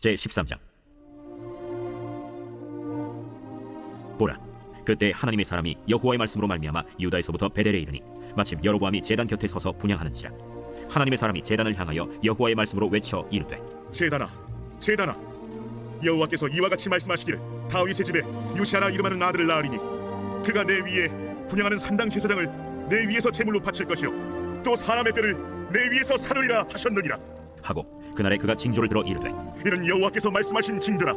제 13장. 보라 그때 하나님의 사람이 여호와의 말씀으로 말미암아 유다에서부터 베델에 이르니 마침 여로보암이 제단 곁에 서서 분향하는지라. 하나님의 사람이 제단을 향하여 여호와의 말씀으로 외쳐 이르되 제단아, 제단아, 여호와께서 이와 같이 말씀하시기를 다윗의 집에 유시아라 이름하는 아들을 낳으리니 그가 내 위에 분양하는 산당 제사장을 내 위에서 제물로 바칠 것이요 또 사람의 뼈를 내 위에서 사르리라 하셨느니라. 하고 그날에 그가 징조를 들어 이르되 이는 여호와께서 말씀하신 징조라.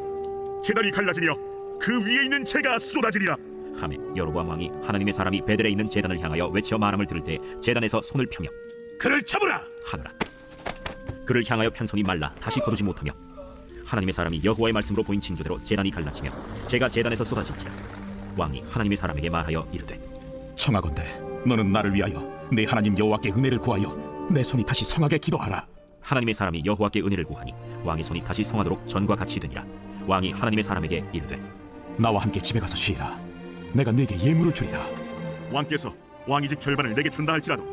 제단이 갈라지며 그 위에 있는 재가 쏟아지리라. 하매 여로보암 왕이 하나님의 사람이 베델에 있는 제단을 향하여 외쳐 말함을 들을 때 제단에서 손을 펴며 그를 잡으라! 하느라. 그를 향하여 편 손이 말라 다시 거두지 못하며 하나님의 사람이 여호와의 말씀으로 보인 징조대로 제단이 갈라지며 제가 제단에서 쏟아진지라. 왕이 하나님의 사람에게 말하여 이르되 청하건대 너는 나를 위하여 내 하나님 여호와께 은혜를 구하여 내 손이 다시 성하게 기도하라 하나님의 사람이 여호와께 은혜를 구하니 왕의 손이 다시 성하도록 전과 같이 되니라. 왕이 하나님의 사람에게 이르되 나와 함께 집에 가서 쉬라. 내가 네게 예물을 주리라. 왕께서 왕의 집 절반을 내게 준다 할지라도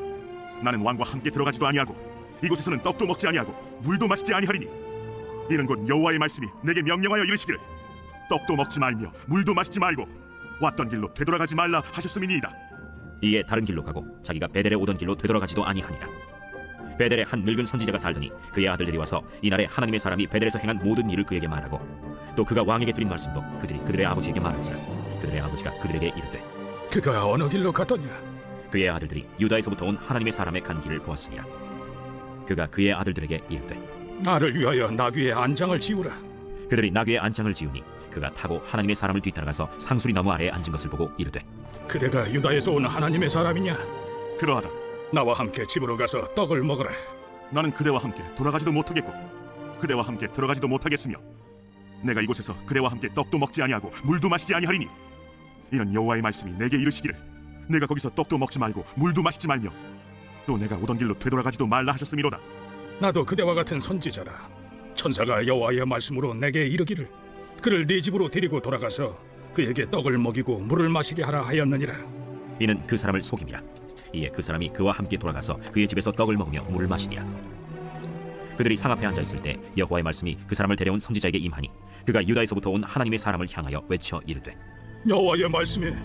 나는 왕과 함께 들어가지도 아니하고 이곳에서는 떡도 먹지 아니하고 물도 마시지 아니하리니 이는 곧 여호와의 말씀이 내게 명령하여 이르시기를. 떡도 먹지 말며 물도 마시지 말고 왔던 길로 되돌아가지 말라 하셨음이니이다. 이에 다른 길로 가고 자기가 베델에 오던 길로 되돌아가지도 아니하니라 베델에 한 늙은 선지자가 살더니 그의 아들들이 와서 이날에 하나님의 사람이 베델에서 행한 모든 일을 그에게 말하고 또 그가 왕에게 드린 말씀도 그들이 그들의 아버지에게 말하지라 그들의 아버지가 그들에게 이르되 그가 어느 길로 갔더냐? 그의 아들들이 유다에서부터 온 하나님의 사람의 간 길을 보았습니다 그가 그의 아들들에게 이르되 나를 위하여 나귀의 안장을 지우라. 그들이 나귀의 안장을 지우니 그가 타고 하나님의 사람을 뒤따라가서 상수리 나무 아래에 앉은 것을 보고 이르되 그대가 유다에서 온 하나님의 사람이냐? 그러하다 나와 함께 집으로 가서 떡을 먹으라. 나는 그대와 함께 돌아가지도 못하겠고 그대와 함께 들어가지도 못하겠으며 내가 이곳에서 그대와 함께 떡도 먹지 아니하고 물도 마시지 아니하리니 이는 여호와의 말씀이 내게 이르시기를 내가 거기서 떡도 먹지 말고 물도 마시지 말며 또 내가 오던 길로 되돌아가지도 말라 하셨음이로다 나도 그대와 같은 선지자라. 천사가 여호와의 말씀으로 내게 이르기를 그를 네 집으로 데리고 돌아가서 그에게 떡을 먹이고 물을 마시게 하라 하였느니라. 이는 그 사람을 속임이라. 이에 그 사람이 그와 함께 돌아가서 그의 집에서 떡을 먹으며 물을 마시니라. 그들이 상 앞에 앉아 있을 때 여호와의 말씀이 그 사람을 데려온 선지자에게 임하니 그가 유다에서부터 온 하나님의 사람을 향하여 외쳐 이르되 여호와의 말씀에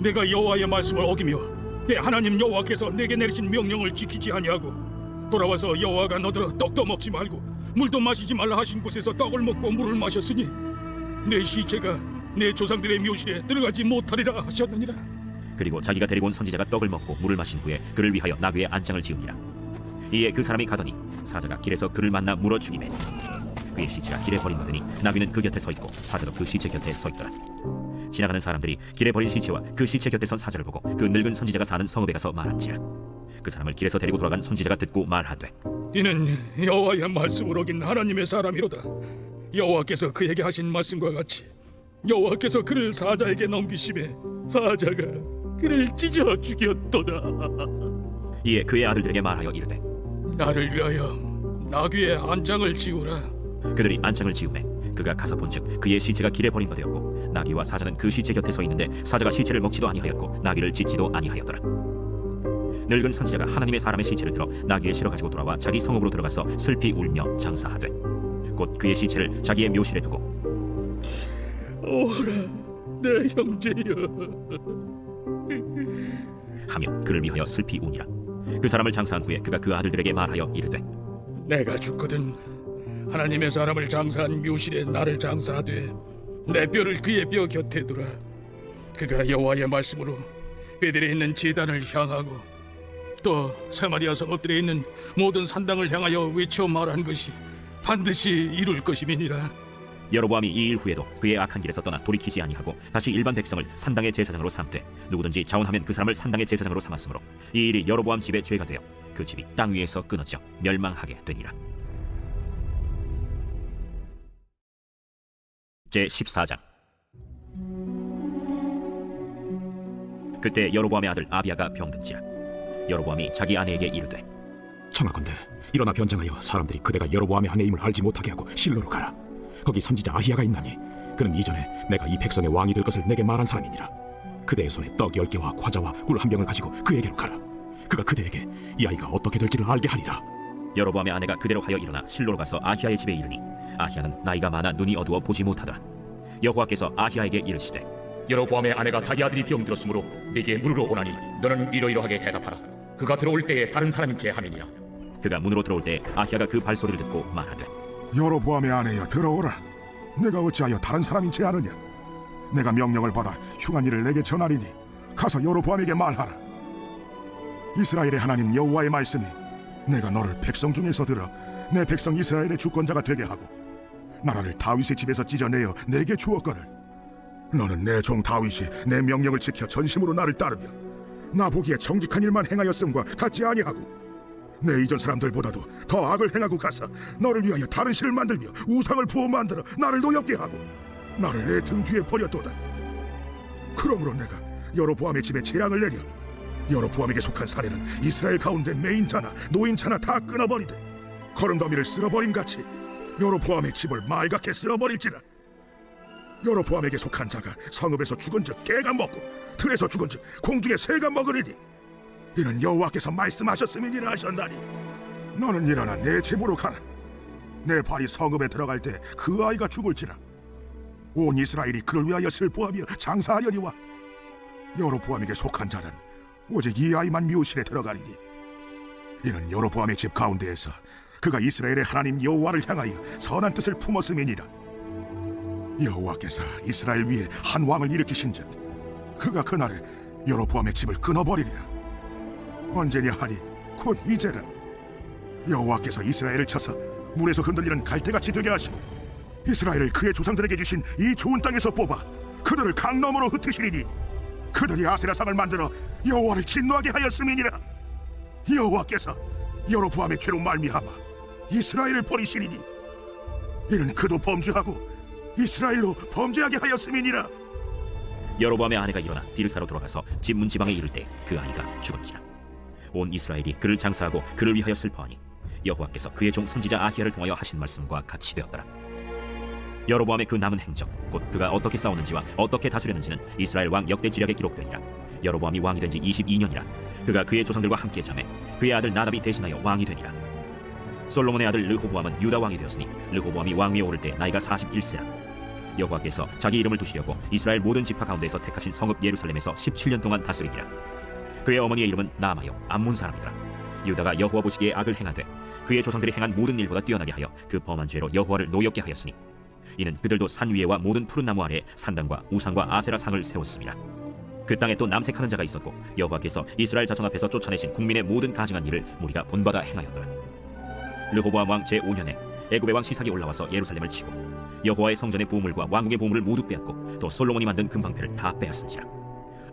내가 여호와의 말씀을 어기며 내 하나님 여호와께서 내게 내리신 명령을 지키지 아니하고 돌아와서 여호와가 너더러 떡도 먹지 말고 물도 마시지 말라 하신 곳에서 떡을 먹고 물을 마셨으니 내 시체가 내 조상들의 묘실에 들어가지 못하리라 하셨느니라 그리고 자기가 데리고 온 선지자가 떡을 먹고 물을 마신 후에 그를 위하여 나귀의 안장을 지으니라. 이에 그 사람이 가더니 사자가 길에서 그를 만나 물어 죽이매 그의 시체가 길에 버림받으니 나귀는 그 곁에 서 있고 사자도 그 시체 곁에 서 있더라. 지나가는 사람들이 길에 버린 시체와 그 시체 곁에 선 사자를 보고 그 늙은 선지자가 사는 성읍에 가서 말한지라. 그 사람을 길에서 데리고 돌아간 선지자가 듣고 말하되 이는 여호와의 말씀을 어긴 하나님의 사람이로다. 여호와께서 그에게 하신 말씀과 같이 여호와께서 그를 사자에게 넘기심에 사자가 그를 찢어 죽였도다. 이에 그의 아들들에게 말하여 이르되 나를 위하여 나귀의 안장을 지우라. 그들이 안장을 지우매 그가 가서 본즉 그의 시체가 길에 버림받았고 나귀와 사자는 그 시체 곁에 서 있는데 사자가 시체를 먹지도 아니하였고 나귀를 찢지도 아니하였더라. 늙은 선지자가 하나님의 사람의 시체를 들어 나귀에 실어 가지고 돌아와 자기 성읍으로 들어가서 슬피 울며 장사하되 곧 그의 시체를 자기의 묘실에 두고 오라 내 형제여 하며 그를 위하여 슬피 우니라. 그 사람을 장사한 후에 그가 그 아들들에게 말하여 이르되 내가 죽거든 하나님의 사람을 장사한 묘실에 나를 장사하되 내 뼈를 그의 뼈 곁에 두라. 그가 여호와의 말씀으로 베델에 있는 제단을 향하고 또 사마리아 성읍들에 있는 모든 산당을 향하여 외쳐 말한 것이 반드시 이룰 것임이니라 여로보암이 이 일 후에도 그의 악한 길에서 떠나 돌이키지 아니하고 다시 일반 백성을 산당의 제사장으로 삼되 누구든지 자원하면 그 사람을 산당의 제사장으로 삼았으므로 이 일이 여로보암 집의 죄가 되어 그 집이 땅 위에서 끊어져 멸망하게 되니라. 제 14장. 그때 여로보암의 아들 아비아가 병든지라 여로보암이 자기 아내에게 이르되 청하건대 일어나 변장하여 사람들이 그대가 여로보암의 아내임을 알지 못하게 하고 실로로 가라 거기 선지자 아히야가 있나니 그는 이전에 내가 이 백성의 왕이 될 것을 내게 말한 사람이니라 그대의 손에 떡 열 개와 과자와 꿀 한 병을 가지고 그에게로 가라 그가 그대에게 이 아이가 어떻게 될지를 알게 하리라 여로보암의 아내가 그대로 하여 일어나 실로로 가서 아히야의 집에 이르니 아히야는 나이가 많아 눈이 어두워 보지 못하더라 여호와께서 아히야에게 이르시되 여로보암의 아내가 자기 아들이 병들었으므로 네게 물으러 오나니 너는 이러이러하게 대답하라. 그가 들어올 때에 다른 사람인 체 함이니라. 그가 문으로 들어올 때 아히야가 그 발소리를 듣고 말하되 여로보암의 아내여 들어오라. 내가 어찌하여 다른 사람인 체 아느냐? 내가 명령을 받아 흉한 일을 내게 전하리니 가서 여로보암에게 말하라. 이스라엘의 하나님 여호와의 말씀이 내가 너를 백성 중에서 들어 내 백성 이스라엘의 주권자가 되게 하고 나라를 다윗의 집에서 찢어내어 내게 주었거늘 너는 내 종 다윗이 내 명령을 지켜 전심으로 나를 따르며 나 보기에 정직한 일만 행하였음과 같지 아니하고 내 이전 사람들보다도 더 악을 행하고 가서 너를 위하여 다른 신을 만들며 우상을 부어 만들어 나를 노엽게 하고 나를 내 등 뒤에 버렸도다. 그러므로 내가 여로보암의 집에 재앙을 내려 여로보암에게 속한 사례는 이스라엘 가운데 메인자나 노인자나 다 끊어버리되 거름더미를 쓸어버림 같이 여로보암의 집을 말갛게 쓸어버릴지라. 여로보암에게 속한 자가 성읍에서 죽은즉 개가 먹고 틀에서 죽은즉 공중에 새가 먹으리니 이는 여호와께서 말씀하셨음이니라 하셨나니 너는 일어나 내 집으로 가라. 내 발이 성읍에 들어갈 때 그 아이가 죽을지라. 온 이스라엘이 그를 위하여 슬퍼하며 장사하려니와 여로보암에게 속한 자는 오직 이 아이만 묘실에 들어가리니. 이는 여로보암의 집 가운데에서 그가 이스라엘의 하나님 여호와를 향하여 선한 뜻을 품었음이니라. 여호와께서 이스라엘 위에 한 왕을 일으키신즉 그가 그날에 여로보암의 집을 끊어버리리라 언제냐 하니 곧 이제라. 여호와께서 이스라엘을 쳐서 물에서 흔들리는 갈대같이 되게 하시고 이스라엘을 그의 조상들에게 주신 이 좋은 땅에서 뽑아 그들을 강 너머로 흩으시리니 그들이 아세라상을 만들어 여호와를 진노하게 하였음이니라. 여호와께서 여로보암의 죄로 말미암아 이스라엘을 버리시리니 이는 그도 범죄하고 이스라엘로 범죄하게 하였음이니라. 여로보암의 아내가 일어나 디르사로 돌아가서 집 문 지방에 이를 때 그 아이가 죽었지라 온 이스라엘이 그를 장사하고 그를 위하여 슬퍼하니 여호와께서 그의 종 선지자 아히야를 통하여 하신 말씀과 같이 되었더라. 여로보암의 그 남은 행적 곧 그가 어떻게 싸우는지와 어떻게 다스렸는지는 이스라엘 왕 역대 지략에 기록되니라. 여로보암이 왕이 된 지 22년이라 그가 그의 조상들과 함께 잠에 그의 아들 나답이 대신하여 왕이 되니라. 솔로몬의 아들 르호보암은 유다 왕이 되었으니 르호보암이 왕위에 오를 때 나이가 41세라. 여호와께서 자기 이름을 두시려고 이스라엘 모든 지파 가운데서 택하신 성읍 예루살렘에서 17년 동안 다스리니라 그의 어머니의 이름은 나마요 암몬 사람이더라. 유다가 여호와 보시기에 악을 행하되 그의 조상들이 행한 모든 일보다 뛰어나게 하여 그 범한 죄로 여호와를 노엽게 하였으니 이는 그들도 산 위에와 모든 푸른 나무 아래에 산당과 우상과 아세라 상을 세웠습니다. 그 땅에 또 남색하는 자가 있었고 여호와께서 이스라엘 자손 앞에서 쫓아내신 국민의 모든 가증한 일을 무리가 본받아 행하였더라. 르호보암 왕 제5년에 애굽의 왕 시삭이 올라와서 예루살렘을 치고 여호와의 성전의 보물과 왕궁의 보물을 모두 빼앗고 또 솔로몬이 만든 금방패를 다 빼앗은지라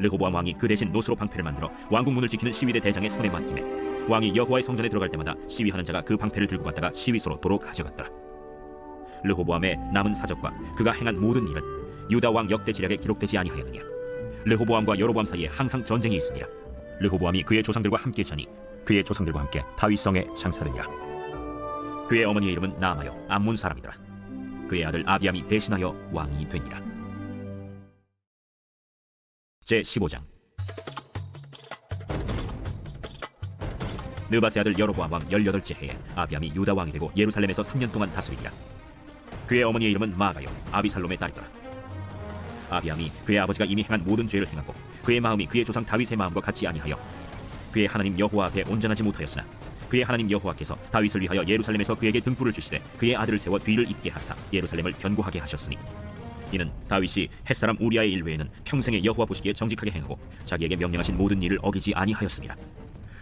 르호보암 왕이 그 대신 노스로 방패를 만들어 왕궁 문을 지키는 시위대 대장의 손에 맡김에 왕이 여호와의 성전에 들어갈 때마다 시위하는 자가 그 방패를 들고 갔다가 시위소로 도로 가져갔더라. 르호보암의 남은 사적과 그가 행한 모든 일은 유다 왕 역대 지략에 기록되지 아니하였느냐. 르호보암과 여로보암 사이에 항상 전쟁이 있으니라 르호보암이 그의 조상들과 함께 자니 그의 조상들과 함께 다윗성에 장사되니라. 그의 어머니의 이름은 나마요 암몬 사람이더라. 그의 아들 아비암이 대신하여 왕이 되니라 제 15장. 느바세 아들 여로보암 왕 18째 해에 아비암이 유다 왕이 되고 예루살렘에서 3년 동안 다스리니라. 그의 어머니의 이름은 마가요. 아비살롬의 딸이더라. 아비암이 그의 아버지가 이미 행한 모든 죄를 행하고 그의 마음이 그의 조상 다윗의 마음과 같지 아니하여 그의 하나님 여호와 앞에 온전하지 못하였으나 그의 하나님 여호와께서 다윗을 위하여 예루살렘에서 그에게 등불을 주시되 그의 아들을 세워 뒤를 잇게 하사 예루살렘을 견고하게 하셨으니 이는 다윗이 햇사람 우리아의 일 외에는 평생에 여호와 보시기에 정직하게 행하고 자기에게 명령하신 모든 일을 어기지 아니하였습니다.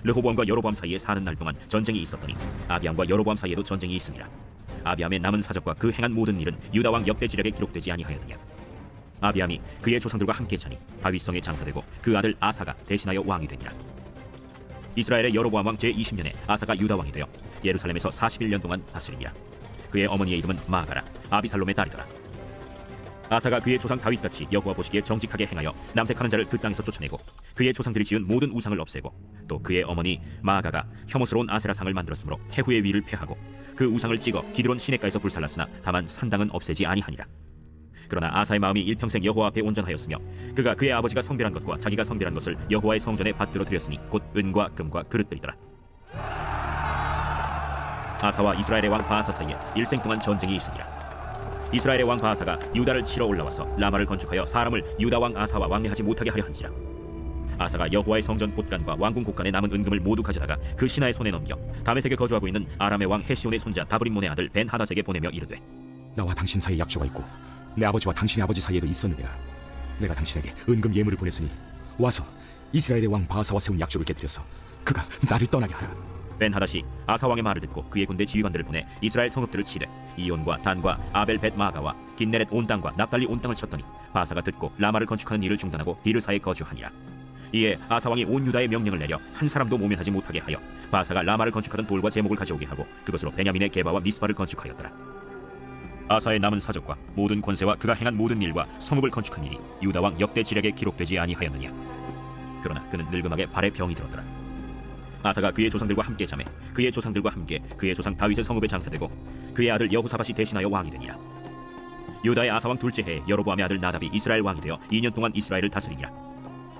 르호보암과 여로보암 사이에 사는 날 동안 전쟁이 있었더니 아비암과 여로보암 사이에도 전쟁이 있습니다. 아비암의 남은 사적과 그 행한 모든 일은 유다 왕 역대 지략에 기록되지 아니하였느냐. 아비암이 그의 조상들과 함께 자니 다윗성에 장사되고 그 아들 아사가 대신하여 왕이 되니라. 이스라엘의 여로보암 왕 제20년에 아사가 유다 왕이 되어 예루살렘에서 41년 동안 다스리니라. 그의 어머니의 이름은 마가라 아비살롬의 딸이더라. 아사가 그의 조상 다윗같이 여호와 보시기에 정직하게 행하여 남색하는 자를 그 땅에서 쫓아내고 그의 조상들이 지은 모든 우상을 없애고 또 그의 어머니 마아가가 혐오스러운 아세라상을 만들었으므로 태후의 위를 폐하고 그 우상을 찍어 기드론 시내가에서 불살랐으나 다만 산당은 없애지 아니하니라. 그러나 아사의 마음이 일평생 여호와 앞에 온전하였으며 그가 그의 아버지가 성별한 것과 자기가 성별한 것을 여호와의 성전에 받들어 드렸으니 곧 은과 금과 그릇들이더라. 아사와 이스라엘의 왕 바하사 사이에 일생 동안 전쟁이 있으니라 이스라엘의 왕 바하사가 유다를 치러 올라와서 라마를 건축하여 사람을 유다 왕 아사와 왕래하지 못하게 하려 한지라. 아사가 여호와의 성전 곳간과 왕궁 곳간에 남은 은금을 모두 가져다가 그 신하의 손에 넘겨 다메섹에 거주하고 있는 아람의 왕 헤시온의 손자 다브림몬의 아들 벤 하닷에게 보내며 이르되 나와 당신 사이에 약조가 있고 내 아버지와 당신의 아버지 사이에도 있었느니라. 내가 당신에게 은금 예물을 보냈으니 와서 이스라엘의 왕 바하사와 세운 약조를 깨뜨려서 그가 나를 떠나게 하라 벤 하닷이 아사 왕의 말을 듣고 그의 군대 지휘관들을 보내 이스라엘 성읍들을 치되 이온과 단과 아벨 벳 마가와 긴네렛 온 땅과 납달리 온 땅을 쳤더니 바사가 듣고 라마를 건축하는 일을 중단하고 디르사에 거주하니라. 이에 아사 왕이 온 유다의 명령을 내려 한 사람도 모면하지 못하게 하여 바사가 라마를 건축하던 돌과 제목을 가져오게 하고 그것으로 베냐민의 게바와 미스바를 건축하였더라. 아사의 남은 사적과 모든 권세와 그가 행한 모든 일과 성읍을 건축한 일이 유다 왕 역대 지략에 기록되지 아니하였느냐. 그러나 그는 늙음하게 발에 병이 들었더라 아사가 그의 조상들과 함께 잠에 그의 조상들과 함께 그의 조상 다윗의 성읍에 장사되고 그의 아들 여호사밧이 대신하여 왕이 되니라. 유다의 아사 왕 둘째 해에 여로보암의 아들 나답이 이스라엘 왕이 되어 2년 동안 이스라엘을 다스리니라.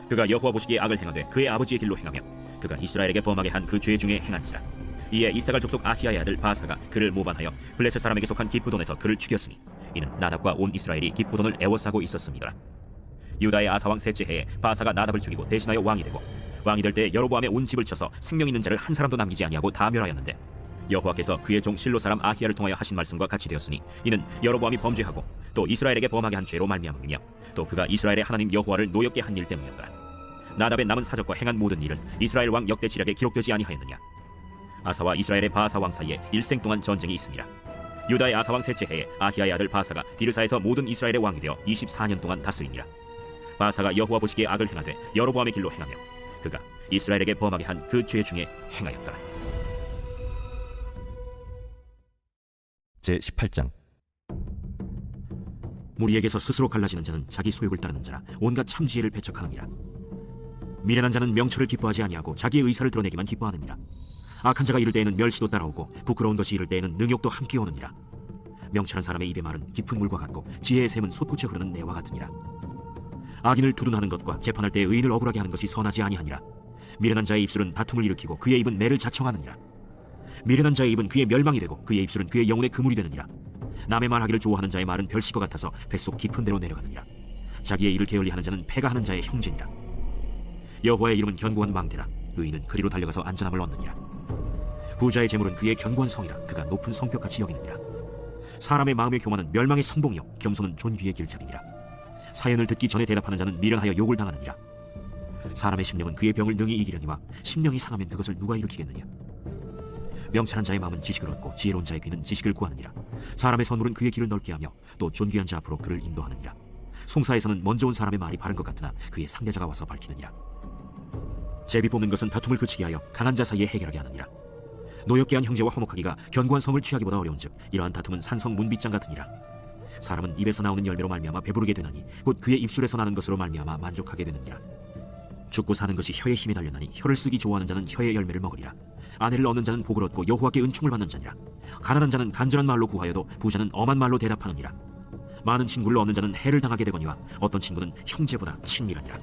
그가 여호와 보시기에 악을 행하되 그의 아버지의 길로 행하며 그가 이스라엘에게 범하게 한 그 죄 중에 행한지라. 이에 이사갈 족속 아히야의 아들 바사가 그를 모반하여 블레셋 사람에게 속한 기프돈에서 그를 죽였으니 이는 나답과 온 이스라엘이 기프돈을 애워싸고 있었습니다 유다의 아사왕 셋째 해에 바사가 나답을 죽이고 대신하여 왕이 되고 왕이 될 때 여로보암의 온 집을 쳐서 생명 있는 자를 한 사람도 남기지 아니하고 다 멸하였는데 여호와께서 그의 종 실로 사람 아히야를 통하여 하신 말씀과 같이 되었으니 이는 여로보암이 범죄하고 또 이스라엘에게 범하게 한 죄로 말미암음이며 또 그가 이스라엘의 하나님 여호와를 노엽게 한 일 때문이었더라. 나답의 남은 사적과 행한 모든 일은 이스라엘 왕 역대 지략에 기록되지 아니하였느냐? 아사와 이스라엘의 바사 왕 사이에 일생 동안 전쟁이 있습니다. 유다의 아사 왕 셋째 해에 아히야의 아들 바사가 디르사에서 모든 이스라엘의 왕이 되어 24년 동안 다스리니라 바사가 여호와 보시기에 악을 행하되 여로보암의 길로 행하며 그가 이스라엘에게 범하게 한 그 죄 중에 행하였더라. 제 18장 무리에게서 스스로 갈라지는 자는 자기 소욕을 따르는 자라 온갖 참지혜를 배척하느니라. 미련한 자는 명철을 기뻐하지 아니하고 자기의 의사를 드러내기만 기뻐하느니라. 악한 자가 이를 때에는 멸시도 따라오고 부끄러운 것이 이를 때에는 능욕도 함께 오느니라. 명철한 사람의 입의 말은 깊은 물과 같고 지혜의 샘은 솟구쳐 흐르는 내와 같으니라. 악인을 두둔하는 것과 재판할 때 의인을 억울하게 하는 것이 선하지 아니하니라. 미련한 자의 입술은 다툼을 일으키고 그의 입은 매를 자청하느니라. 미련한 자의 입은 그의 멸망이 되고 그의 입술은 그의 영혼의 그물이 되느니라. 남의 말하기를 좋아하는 자의 말은 별식과 같아서 뱃속 깊은 데로 내려가느니라. 자기의 일을 게을리하는 자는 패가 하는 자의 형제니라. 여호와의 이름은 견고한 망대라. 의인은 그리로 달려가서 안전함을 얻느니라. 부자의 재물은 그의 견고한 성이라. 그가 높은 성벽같이 여기느니라. 사람의 마음의 교만은 멸망의 선봉이요 겸손은 존귀의 길잡이니라. 사연을 듣기 전에 대답하는 자는 미련하여 욕을 당하느니라. 사람의 심령은 그의 병을 능히 이기려니와 심령이 상하면 그것을 누가 일으키겠느냐. 명철한 자의 마음은 지식을 얻고 지혜로운 자의 귀는 지식을 구하느니라. 사람의 선물은 그의 길을 넓게 하며 또 존귀한 자 앞으로 그를 인도하느니라. 송사에서는 먼저 온 사람의 말이 바른 것 같으나 그의 상대자가 와서 밝히느니라. 제비 뽑는 것은 다툼을 그치게 하여 강한 자 사이에 해결하게 하느니라. 노엽게 한 형제와 화목하기가 견고한 성을 취하기보다 어려운즉 이러한 다툼은 산성 문빗장 같으니라. 사람은 입에서 나오는 열매로 말미암아 배부르게 되나니 곧 그의 입술에서 나는 것으로 말미암아 만족하게 되느니라. 죽고 사는 것이 혀의 힘에 달렸나니 혀를 쓰기 좋아하는 자는 혀의 열매를 먹으리라. 아내를 얻는 자는 복을 얻고 여호와께 은총을 받는 자니라. 가난한 자는 간절한 말로 구하여도 부자는 엄한 말로 대답하느니라. 많은 친구를 얻는 자는 해를 당하게 되거니와 어떤 친구는 형제보다 친밀하니라.